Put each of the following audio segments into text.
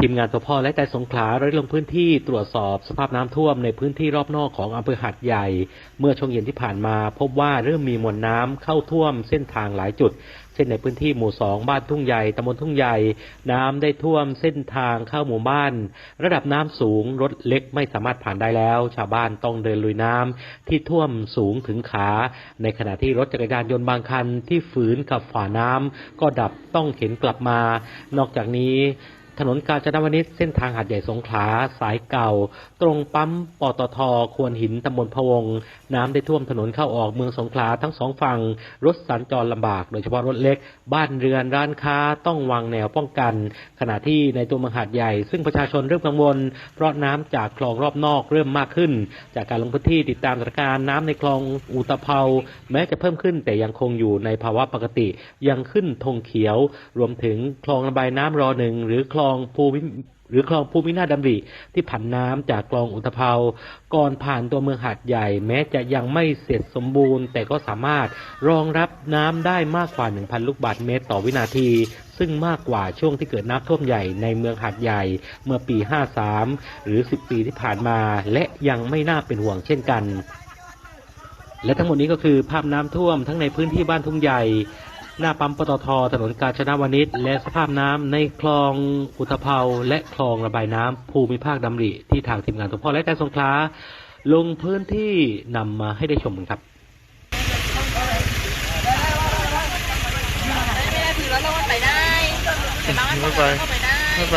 ทีมงานสพและใจสงขลาได้ลงพื้นที่ตรวจสอบสภาพน้ำท่วมในพื้นที่รอบนอกของอำเภอหัดใหญ่ เมื่อช่วงเย็นที่ผ่านมา พบว่าเริ่มมีมวลน้ำเข้าท่วมเส้นทางหลายจุด เช่นในพื้นที่หมู่สองบ้านทุ่งใหญ่ตำบลทุ่งใหญ่ น้ำได้ท่วมเส้นทางเข้าหมู่บ้าน ระดับน้ำสูงรถเล็กไม่สามารถผ่านได้แล้ว ชาวบ้านต้องเดินลุยน้ำที่ท่วมสูงถึงขา ในขณะที่รถจักรยานยนต์บางคันที่ฝืนกับฝ่าน้ำก็ดับต้องเข็นกลับมา นอกจากนี้ ถนนกาญจนวนิชเส้นทางหาดใหญ่สงขลาสายเก่า ตรงปั๊มปตทควนหินตำบลพะวง น้ำได้ท่วมถนนเข้าออกเมืองสงขลาทั้งสองฝั่งรถสัญจรลำบาก โดยเฉพาะรถเล็ก บ้านเรือนร้านค้าต้องวางแนวป้องกัน ขณะที่ในตัวเมืองหาดใหญ่ ซึ่งประชาชนเริ่มกังวล เพราะน้ำจากคลองรอบนอกเริ่มมากขึ้น จากการลงพื้นที่ติดตามสถานการณ์น้ำในคลองอุตภเปาแม้จะเพิ่มขึ้นแต่ยังคงอยู่ในภาวะปกติยังขึ้นธงเขียว รวมถึงคลองระบายน้ำรอหนึ่งหรือคลององภูมิหรือคลองภูมินาถดำริที่ผันน้ำจากคลองอุตภเปาก่อนผ่านตัวเมืองหาดใหญ่ แม้จะยังไม่เสร็จสมบูรณ์ แต่ก็สามารถรองรับน้ำได้มากกว่า 1,000 ลูกบาศก์เมตรต่อวินาที ซึ่งมากกว่าช่วงที่เกิดน้ำท่วมใหญ่ในเมืองหาดใหญ่เมื่อปี 53 หรือ 10 ปีที่ผ่านมา และยังไม่น่าเป็นห่วงเช่นกัน และทั้งหมดนี้ก็คือภาพน้ำท่วมทั้งในพื้นที่บ้านทุ่งใหญ่ หน้าปั๊มปตทถนนกาญจนวนิชและสภาพน้ำในคลองอุตภเปาและคลองระบายน้ำภูมิภาคดำริที่ทางทีมงานสมพรและการสงขลาลงพื้นที่นำมาให้ได้ชมกันครับไม่ได้ถือแล้วเราไปได้แต่บางอันก็เข้าไปได้ไม่ไป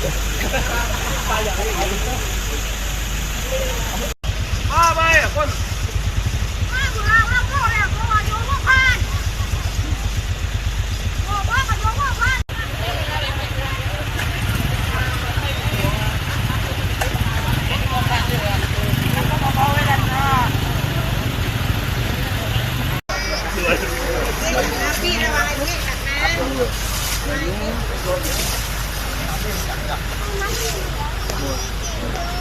Kaya kayo, halos na. เ